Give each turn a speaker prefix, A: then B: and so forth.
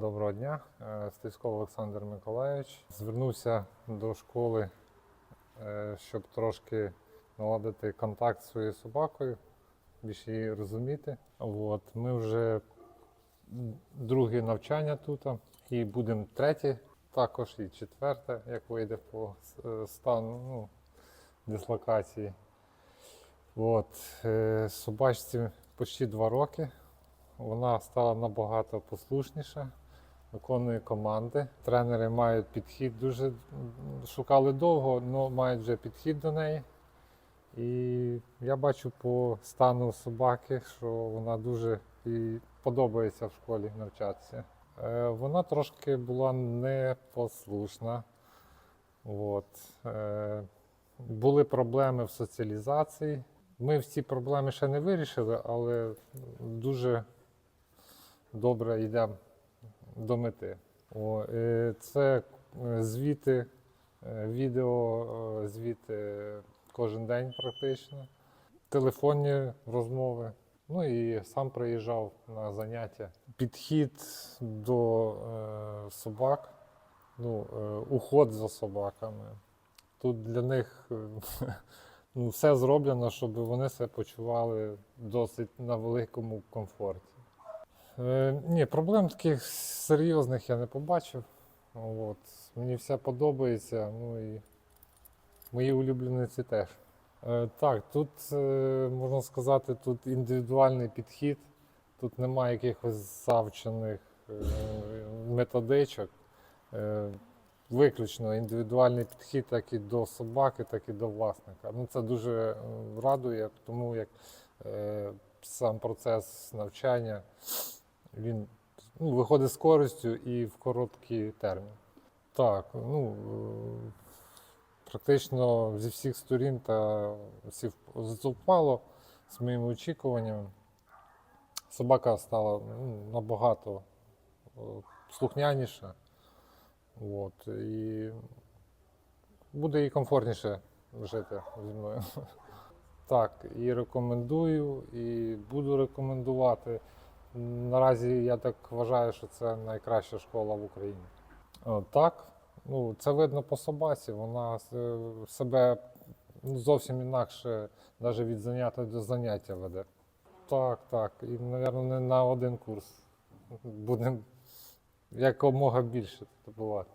A: Доброго дня, Е, Стецько Олександр Миколаївич. Звернувся до школи, е, щоб трошки наладити контакт зі своєю собакою, більше її розуміти. От, ми вже друге навчання тут, і будемо третє, також і четверте, як вийде по е, стану ну, дислокації. От, собачці почти два роки. Вона стала набагато послушніша, виконує команди. Тренери мають підхід дуже шукали довго, але мають вже підхід до неї. І я бачу по стану собаки, що вона дуже їй подобається в школі навчатися. Е, Вона трошки була непослушна. От. Е, Були проблеми в соціалізації. Ми всі проблеми ще не вирішили, але дуже добре йдемо до мети. О, е, це е, звіти, е, відео, звіти кожен день практично, телефонні розмови. Ну і сам приїжджав на заняття. Підхід до е, собак, ну, е, уход за собаками. Тут для них ну, все зроблено, щоб вони себе почували досить на великому комфорті. Е, ні, проблем таких серйозних я не побачив. От. Мені все подобається, ну і мої улюблениці теж. Е, так, тут е, можна сказати, тут індивідуальний підхід, тут немає якихось завчених методичок. Виключно індивідуальний підхід як і до собаки, так і до власника. Ну, це дуже радує, тому як е, сам процес навчання він ну, виходить з користю і в короткий термін. Так, ну е, практично зі всіх сторін та всі зупало з моїми очікуваннями. Собака стала ну, набагато е, слухняніша. От, і буде їй комфортніше жити зі мною. Так, і рекомендую, і буду рекомендувати. Наразі я так вважаю, що це найкраща школа в Україні. Так, ну, це видно по собаці. Вона е, себе ну, зовсім інакше, навіть від заняття до заняття веде. Так, так. І, мабуть, не на один курс. Будемо якомога більше бувати.